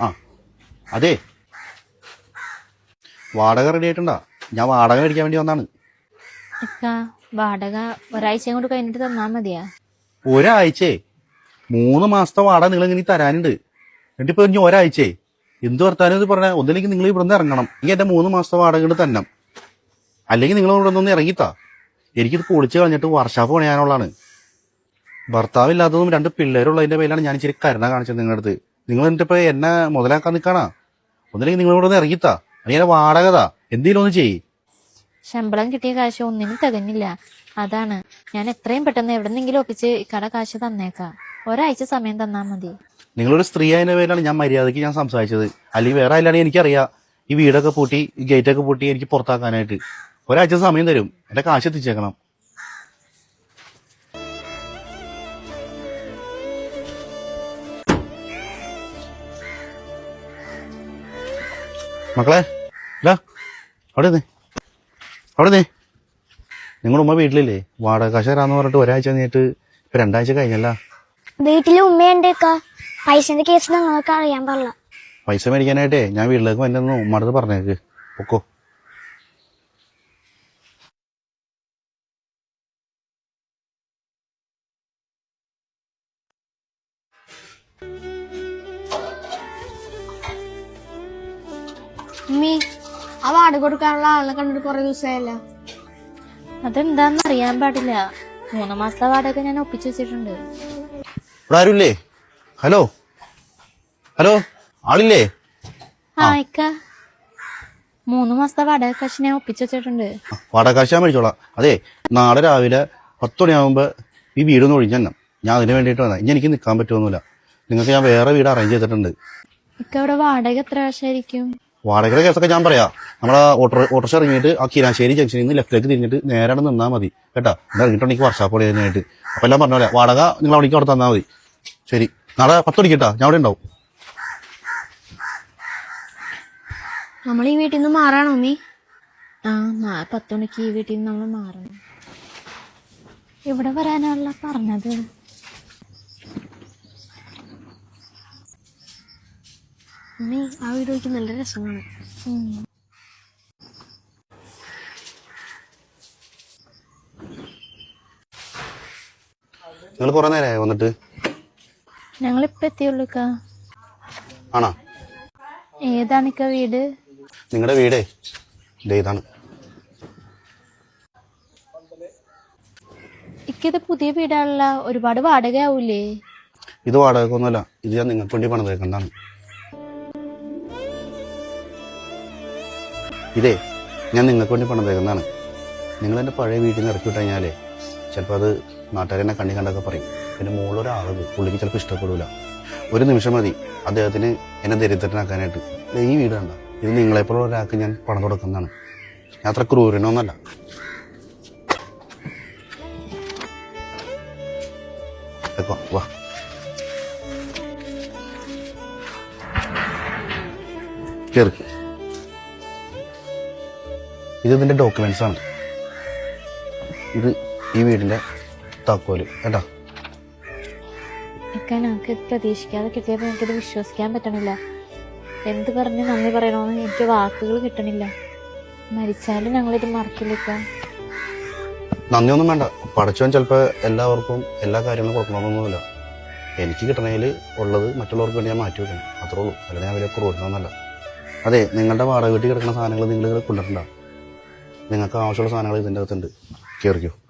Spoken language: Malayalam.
ആ അതെ. വാടക റെഡി ആയിട്ടുണ്ടാ? ഞാൻ വാടക മേടിക്കാൻ വേണ്ടി വന്നാണ്. വാടക ഒരാഴ്ചയും കൊണ്ട് കഴിഞ്ഞിട്ട് തന്നാ മതിയാ. ഒരാഴ്ചേ? മൂന്ന് മാസത്തെ വാടക നിങ്ങൾ ഇങ്ങനെ തരാനുണ്ട്. എന്നിട്ട് ഇപ്പൊ ഇനി ഒരാഴ്ചേ? എന്ത് വർത്താനം ഇത് പറഞ്ഞാൽ ഒന്നില്ലെങ്കിൽ നിങ്ങൾ ഇവിടെ നിന്ന് ഇറങ്ങണം. എനിക്ക് എന്റെ മൂന്ന് മാസത്തെ വാടക കൊണ്ട് തന്നെ അല്ലെങ്കിൽ നിങ്ങൾ ഇവിടെ നിന്ന് ഇറങ്ങിത്താ. എനിക്കിത് പൊളിച്ച് കളഞ്ഞിട്ട് വർഷാപ്പ് പണിയാനുള്ളതാണ്. ഭർത്താവില്ലാത്തതും രണ്ട് പിള്ളേരുള്ളതിന്റെ പേരിലാണ് ഞാൻ ഇച്ചിരി കരുണ കാണിച്ചത് നിങ്ങളുടെ അടുത്ത്. നിങ്ങൾ എന്നിട്ട് എന്നെ മുതലാക്കാൻ നിൽക്കാണാ? ഒന്നില്ലെങ്കിൽ നിങ്ങളോട് ഒന്ന് ഇറങ്ങിത്താ. അല്ലെങ്കിൽ വാടകതാ. എന്തെങ്കിലും ഒന്ന് ചെയ്യ്. ശമ്പളം കിട്ടിയ കാശ് ഒന്നിനും തികഞ്ഞില്ല. അതാണ്. ഞാൻ എത്രയും പെട്ടെന്ന് എവിടെന്നെങ്കിലും ഒപ്പിച്ച് കട കാശ് തന്നേക്കാം. ഒരാഴ്ച സമയം തന്നാ മതി. നിങ്ങളൊരു സ്ത്രീ ആയതിന്റെ പേരിലാണ് ഞാൻ മര്യാദയ്ക്ക് ഞാൻ സംസാരിച്ചത്. അല്ലെങ്കിൽ വേറെ ആയില്ലാണെങ്കിൽ എനിക്കറിയാം. ഈ വീടൊക്കെ പൂട്ടി ഈ ഗേറ്റൊക്കെ പൂട്ടി എനിക്ക് പുറത്താക്കാനായിട്ട്. ഒരാഴ്ച സമയം തരും. എന്റെ കാശ് എത്തിച്ചേക്കണം. മക്കളെ ഇല്ല അവിടെ നിന്ന് അവിടെ നിന്ന് നിങ്ങളുടെ ഉമ്മ വീട്ടിലില്ലേ? വാടക കാശ് തരാന്ന് പറഞ്ഞിട്ട് ഒരാഴ്ച കഴിഞ്ഞിട്ട് ഇപ്പൊ രണ്ടാഴ്ച കഴിഞ്ഞല്ല. വീട്ടിൽ ഉമ്മയുണ്ടേക്ക പൈസന്റെ കേസ് നിങ്ങൾക്ക് അറിയാൻ പാടില്ല. പൈസ മേടിക്കാനായിട്ടേ ഞാൻ വീട്ടിലേക്ക് വന്നു ഉമ്മടുത്ത് പറഞ്ഞേക്ക്. പൊക്കോ. ഉമ്മി ആ വാടക കൊടുക്കാനുള്ള ആളെ കണ്ടിട്ട് കുറെ ദിവസമായല്ല അതെന്താന്ന് അറിയാൻ പാടില്ല. മൂന്ന് മാസത്തെ വാടക ഞാൻ ഒപ്പിച്ചു വെച്ചിട്ടുണ്ട്. ഇവിടെ ആരുമില്ലേ ഹലോ? ഹലോ? ആളില്ലേ? മൂന്ന് മാസത്തെ വാടക കാശ് ഞാൻ ഒപ്പിച്ചു വെച്ചിട്ടുണ്ട്. വാടക കാശ് ഞാൻ മേടിച്ചോളാം. അതെ നാളെ രാവിലെ പത്ത് മണിയാകുമ്പോ ഈ വീടൊന്ന് ഒഴിഞ്ഞു തന്നെ ഞാൻ അതിന് വേണ്ടിട്ട് വന്നത്. ഇനി എനിക്ക് നിൽക്കാൻ പറ്റുമൊന്നുമില്ല. നിങ്ങൾക്ക് ഞാൻ വേറെ വീട് അറേഞ്ച് ചെയ്തിട്ടുണ്ട്. ഇക്ക ഇവിടെ വാടക എത്ര വർഷമായിരിക്കും വാടകയുടെ കേസൊക്കെ ഞാൻ പറയാം. നമ്മളെ ഓട്ടോ ഓട്ടോഷ ഇറങ്ങിയിട്ട് ആ കിരാശ്ശേരി ജംഗ്ഷനിൽ നിന്ന് ലെഫ്റ്റിലേക്ക് തിരിഞ്ഞിട്ട് നേരെ നിന്നാൽ മതി. കേട്ടോ? എന്താ ഇറങ്ങിയിട്ടുണ്ടെങ്കിൽ വർഷാപ്പ് പണിയാനായിട്ട് അപ്പൊ എല്ലാം പറഞ്ഞ പോലെ വാടക നിങ്ങൾ അവിടേക്ക് അവിടെ തന്നാൽ മതി. ശരി. നാളെ പത്ത് മണിക്ക് ഞാൻ അവിടെ ഉണ്ടാവും. നമ്മൾ ഈ വീട്ടിൽ നിന്ന് മാറണോ മീ ആ നാളെ പത്ത് മണിക്ക് ഈ വീട്ടിൽ നിന്ന് നമ്മൾ മാറണം. ഇവിടെ വരാനാണല്ലോ പറഞ്ഞത്? ഉമ്മി ആ വീട് നോക്കി നല്ല രസമാണ്. നിങ്ങൾ കുറെ നേരമായി വന്നിട്ട്? ഞങ്ങളിപ്പോ എത്തിയുള്ളൂ ഇക്ക. ആണോ? ഏതാണ് ഇക്ക വീട്? നിങ്ങളുടെ വീടേ? ദേ ഇതാണ്. ഇക്കത് പുതിയ വീടാണല്ല. ഒരുപാട് വാടകയാവൂലേ? ഇത് വാടകക്കൊന്നുമല്ല. ഇത് ഞാൻ നിങ്ങൾക്ക് വേണ്ടി പണിതേക്കണ്ടാണ് ഇതേ ഞാൻ നിങ്ങൾക്ക് വേണ്ടി പണം തരുന്നതാണ്. നിങ്ങൾ എന്റെ പഴയ വീട്ടിൽ നിന്ന് ഇറക്കി വിട്ട് കഴിഞ്ഞാലേ ചിലപ്പോൾ അത് നാട്ടുകാരെന്നെ കണ്ണി കണ്ടൊക്കെ പറയും. പിന്നെ മുകളിലൊരാളത് പുള്ളിക്ക് ചിലപ്പോൾ ഇഷ്ടപ്പെടില്ല ഒരു നിമിഷം മതി അദ്ദേഹത്തിന് എന്നെ ദരിദ്രനാക്കാനായിട്ട്. ഈ വീട് കണ്ട? ഇത് നിങ്ങളെപ്പോലുള്ള ഒരാൾക്ക് ഞാൻ പണം കൊടുക്കുന്നതാണ്. ഞാൻ അത്ര ക്രൂരനൊന്നല്ല വാ. കയറി ഇത് ഇതിന്റെ ഡോക്യുമെന്റ്സ് ആണ്. ഇത് ഈ വീടിന്റെ താക്കോൽ. കേട്ടോ പ്രതീക്ഷിക്കാതെ കിട്ടിയപ്പോൾ എനിക്കത് വിശ്വസിക്കാൻ പറ്റണില്ല. എന്ത് പറഞ്ഞ് നന്ദി പറയണമെന്ന് എനിക്ക് വാക്കുകൾ കിട്ടണില്ല. മരിച്ചാലും ഞങ്ങളിത് മറക്കില്ല നന്ദിയൊന്നും വേണ്ട. പഠിച്ചവൻ ചിലപ്പോൾ എല്ലാവർക്കും എല്ലാ കാര്യങ്ങളും കൊടുക്കണമെന്നൊന്നുമില്ല എനിക്ക് കിട്ടണതിൽ ഉള്ളത് മറ്റുള്ളവർക്ക് വേണ്ടി ഞാൻ മാറ്റി വെക്കണം. അത്രേ ഉള്ളൂ. അല്ലെങ്കിൽ ഞാൻ വലിയ അതെ നിങ്ങളുടെ വാടക വീട്ടിൽ കിടക്കുന്ന സാധനങ്ങൾ നിങ്ങൾ കൊണ്ടുവരണ്ട. നിങ്ങൾക്ക് ആവശ്യമുള്ള സാധനങ്ങൾ ഇതിന്റെ അകത്തുണ്ട്. കയറിക്കോ